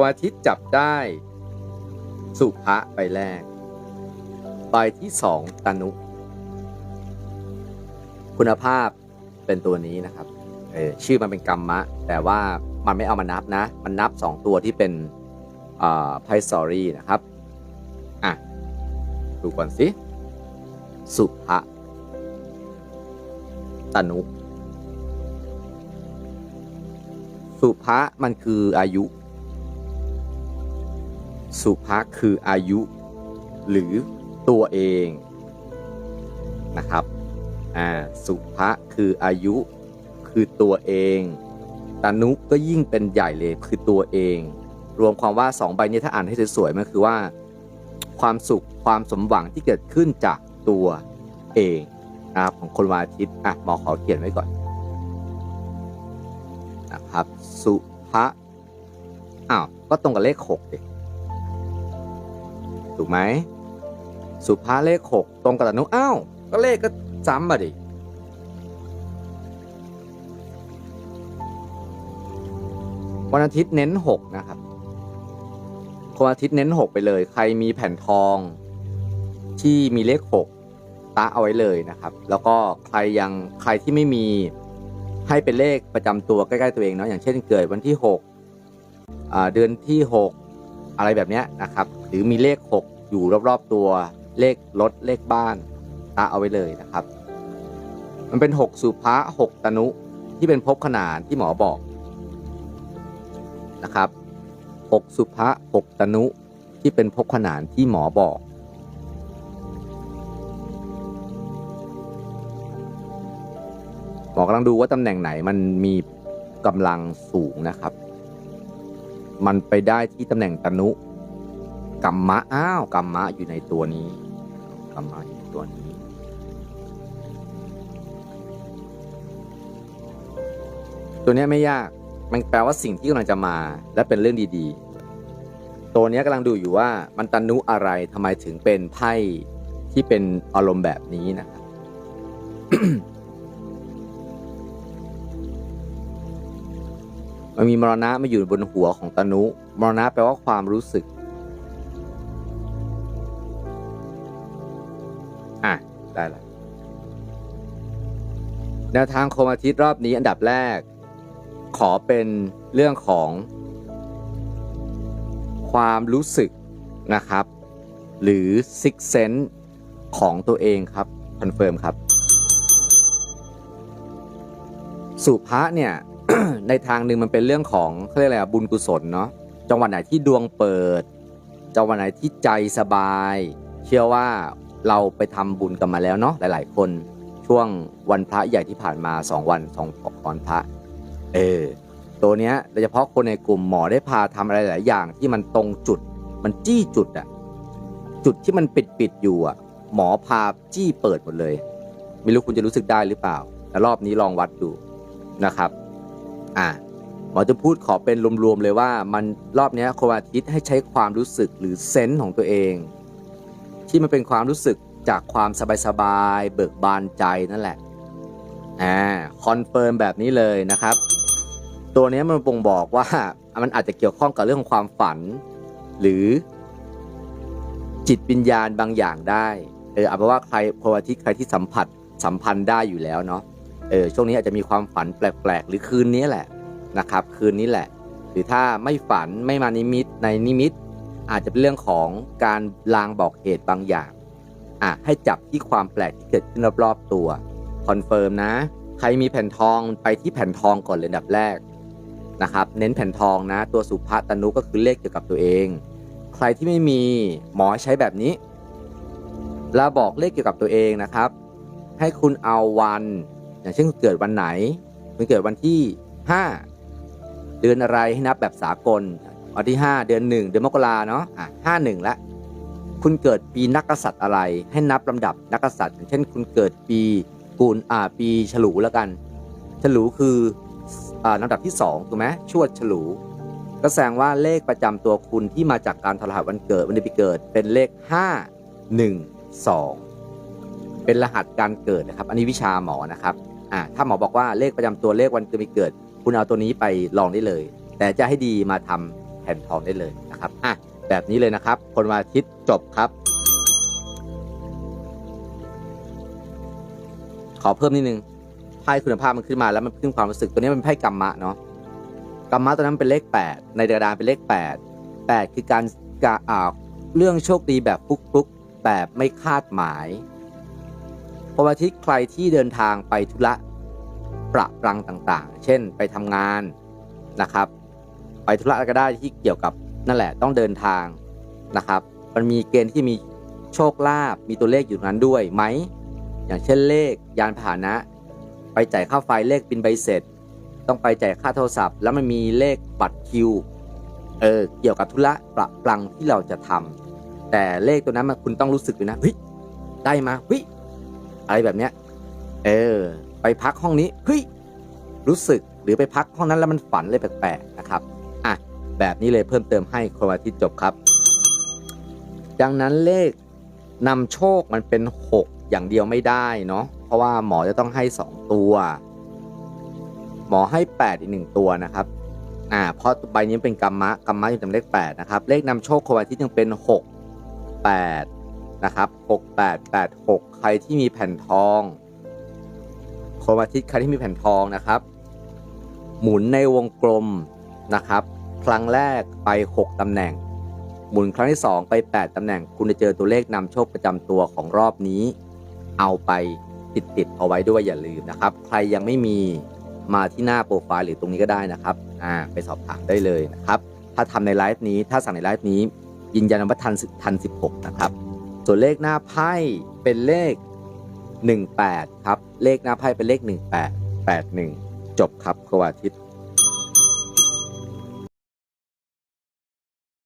วันอาทิตย์จับได้ สุภะใบแรก ใบที่สองตนุ คุณภาพเป็นตัวนี้นะครับเออชื่อมันเป็นกรรมะ แต่ว่ามันไม่เอามานับนะ มันนับสองตัวที่เป็นไพสอรี่นะครับ อะ ดูก่อนสิ สุภะตนุ สุภะมันคืออายุ สุภะคืออายุ หรือตัวเองนะครับอ่าสุภะคืออายุคือตัวเองตานุก็ยิ่งเป็นใหญ่เลยคือตัวเอง รวมความว่าสองใบนี้ถ้าอ่านให้สวยๆมันคือว่า ความสุขความสมหวังที่เกิดขึ้นจากตัวเองนะครับของคนวันอาทิตย์อะหมอขอเขียนไว้ก่อนนะครับ สุภะอ้าวก็ตรงกับเลขหกดิ ถูกไหมสุภาเลขหกตรงกับตนุอ้าว ก็เลขก็ซ้ำมาดิวันอาทิตย์เน้นหกนะครับวันอาทิตย์เน้นหกไปเลย ใครมีแผ่นทองที่มีเลขหกตาเอาไว้เลยนะครับ แล้วก็ใครยังใครที่ไม่มีให้เป็นเลขประจำตัวใกล้ ๆ ตัวเองเนาะอย่างเช่นเกิดวันที่หกเดือนที่หก อะไรแบบนี้นะครับ หรือมีเลขหกอยู่รอบๆตัวเลขรถเลขบ้านตาเอาไว้เลยนะครับ มันเป็น 6 สุภะ6ตนุที่เป็นภพขนานที่หมอบอกนะครับ6สุภะ6ตนุที่เป็นภพขนานที่หมอบอกหมอกำลังดูว่าตำแหน่งไหนมันมีกำลังสูงนะครับ มันไปได้ที่ตำแหน่งตนุกรรมะอ้าวกรรมะอยู่ในตัวนี้กรรมะอยู่ในตัวนี้ ตัวนี้ไม่ยากมันแปลว่าสิ่งที่กำลังจะมาและเป็นเรื่องดีๆ ตัวนี้กำลังดูอยู่ว่ามันตนุอะไรทำไมถึงเป็นไพ่ที่เป็นอารมณ์แบบนี้นะครับ มันมีมรณะมาอยู่บนหัวของตนุ มรณะแปลว่าความรู้สึก อะ ได้ละแนวทางโคมอาทิตย์รอบนี้อันดับแรก ขอเป็นเรื่องของ ความรู้สึกนะครับ หรือ six sense ของตัวเองครับคอนเฟิร์มครับ สุภะเนี่ย ในทางหนึ่งมันเป็นเรื่องของเขาเรียกอะไรอะบุญกุศลเนาะจังหวะไหนที่ดวงเปิดจังหวะไหนที่ใจสบาย เชื่อว่าเราไปทำบุญกันมาแล้วเนาะหลาย ๆ คนช่วงวันพระใหญ่ที่ผ่านมา 2 วันสองวันพระเออตัวเนี้ยโดยเฉพาะคนในกลุ่มหมอได้พาทำอะไรหลายอย่างที่มันตรงจุดมันจี้จุดอะจุดที่มันปิดปิดอยู่อะหมอพาจี้เปิดหมดเลย ไม่รู้คุณจะรู้สึกได้หรือเปล่าแต่รอบนี้ลองวัดดูนะครับ อ่าหมอจะพูดขอเป็นรวมๆเลยว่า มันรอบนี้โควันอาทิตให้ใช้ความรู้สึกหรือเซนส์ของตัวเอง ที่มันเป็นความรู้สึกจากความสบายๆเบิกบานใจนั่นแหละอ่าคอนเฟิร์มแบบนี้เลยนะครับ ตัวนี้มันบ่งบอกว่ามันอาจจะเกี่ยวข้องกับเรื่องของความฝัน หรือ จิตวิญญาณบางอย่างได้เออเอาเป็นว่าใครโควันอาทิตใครที่สัมผัสสัมพันธ์ได้อยู่แล้วเนาะ เออช่วงนี้อาจจะมีความฝันแปลกๆ หรือคืนนี้แหละนะครับ คืนนี้แหละ หรือถ้าไม่ฝันไม่มานิมิตในนิมิต อาจจะเป็นเรื่องของการลางบอกเหตุบางอย่างอะให้จับที่ความแปลกที่เกิดขึ้นรอบๆตัวคอนเฟิร์มนะ ใครมีแผ่นทองไปที่แผ่นทองก่อนเลยดับแรกนะครับ เน้นแผ่นทองนะ ตัวสุภาตนุก็คือเลขเกี่ยวกับตัวเอง ใครที่ไม่มีหมอใช้แบบนี้แล้วบอกเลขเกี่ยวกับตัวเองนะครับ ให้คุณเอาวัน อย่างเช่นเกิดวันไหนคุณเกิดวันที่ 5 เดือนอะไรให้นับแบบสากลวันที่ 5 เดือน 1 เดือนมกราเนาะอะห้าหนึ่งละคุณเกิดปีนักกษัตริย์อะไร ให้นับลำดับนักกษัตริย์อย่างเช่น คุณเกิดปีกุลอ่าปีฉลูแล้วกัน ฉลูคืออ่าลำดับที่2ถูกไหมชวดฉลูก็แสดงว่าเลขประจำตัวคุณที่มาจากการทรหัสวันเกิดวันเดือนปีเกิดเป็นเลข 5 1 2 เป็นรหัสการเกิดนะครับ อันนี้วิชาหมอนะครับอ่าถ้าหมอบอกว่าเลขประจำตัวเลขวันเกิดปีเกิด คุณเอาตัวนี้ไปลองได้เลย แต่จะให้ดีมาทำผ่นทองได้เลยนะครับอะแบบนี้เลยนะครับ คนวันอาทิตย์จบครับ ขอเพิ่มนิดนึงไพ่คุณภาพมันขึ้นมาแล้วมันขึ้นความรู้สึกตัวนี้มันเป็นไพ่กรรมะเนาะกรรมะตัวนั้นเป็นเลข 8 ในกระดานเป็นเลข 8 8 คือการกะอ่าเรื่องโชคดีแบบฟุกฟุกๆแบบไม่คาดหมาย วันอาทิตย์ใครที่เดินทางไปธุระประปรังต่างๆ เช่นไปทำงานนะครับ ไปธุระอะไรก็ได้ที่เกี่ยวกับนั่นแหละต้องเดินทางนะครับ มันมีเกณฑ์ที่มีโชคลาภมีตัวเลขอยู่นั้นด้วยไหม อย่างเช่นเลขยานพาหนะ ไปจ่ายค่าไฟเลขบินใบเสร็จ ต้องไปจ่ายค่าโทรศัพท์ แล้วมันมีเลขบัตรคิวเออเกี่ยวกับธุระประปรังที่เราจะทำแต่เลขตัวนั้นมันคุณต้องรู้สึกเลยนะเฮ้ยได้มาเฮ้ย อะไรแบบเนี้ย เออ ไปพักห้องนี้เฮ้ยรู้สึกหรือไปพักห้องนั้นแล้วมันฝันเลยแปลกๆนะครับอะแบบนี้เลยเพิ่มเติมให้คนวันอาทิตย์จบครับ ดังนั้นเลขนำโชคมันเป็น 6 อย่างเดียวไม่ได้เนาะเพราะว่าหมอจะต้องให้ 2 ตัว หมอให้ 8 อีก 1 ตัวนะครับอ่าเพราะใบนี้เป็นกรรมะกรรมะอยู่ตำเลข8นะครับเลขนำโชคคนวันอาทิตย์ยังเป็น 6 8 นะครับ6 8 8 6 ใครที่มีแผ่นทองคนวันอาทิตย์ใครที่มีแผ่นทองนะครับ หมุนในวงกลมนะครับ ครั้งแรกไป 6ตำแหน่ง หมุนครั้งที่ 2 ไป 8ตำแหน่ง คุณจะเจอตัวเลขนำโชคประจำตัวของรอบนี้ เอาไปติดติดๆเอาไว้ด้วยอย่าลืมนะครับ ใครยังไม่มีมาที่หน้าโปรไฟล์หรือตรงนี้ก็ได้นะครับ อ่า ไปสอบถามได้เลยนะครับ ถ้าทำในไลฟ์นี้ ถ้าสั่งในไลฟ์นี้ ยืนยันว่าทันทัน 16 นะครับ ส่วนเลขหน้าไพ่เป็นเลข 18 ครับ เลขหน้าไพ่เป็นเลข 18 81 จบครับครวอาทิตย์